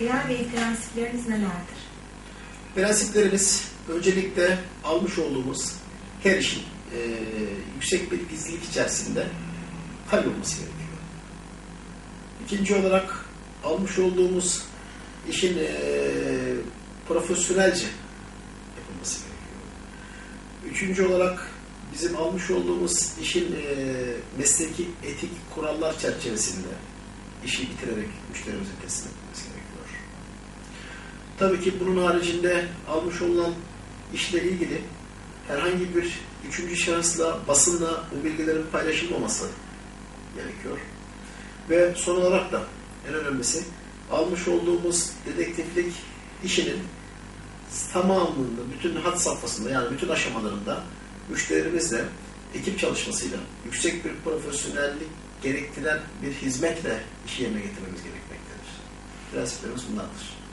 Bilal Bey prensipleriniz nelerdir? Prensiplerimiz öncelikle almış olduğumuz her işin e, yüksek bir gizlilik içerisinde kaydolması gerekiyor. İkinci olarak almış olduğumuz işin e, profesyonelce yapılması gerekiyor. Üçüncü olarak bizim almış olduğumuz işin e, mesleki etik kurallar çerçevesinde işi bitirerek müşterimize teslim gerekiyor. Tabii ki bunun haricinde almış olunan işle ilgili herhangi bir üçüncü şahısla, basınla bu bilgilerin paylaşılmaması gerekiyor. Ve son olarak da en önemlisi almış olduğumuz dedektiflik işinin tamamında, bütün hat safhasında yani bütün aşamalarında müşterimizle ekip çalışmasıyla yüksek bir profesyonellik gerektiren bir hizmetle işi yerine getirmemiz gerekmektedir. Prensiplerimiz bunlardır.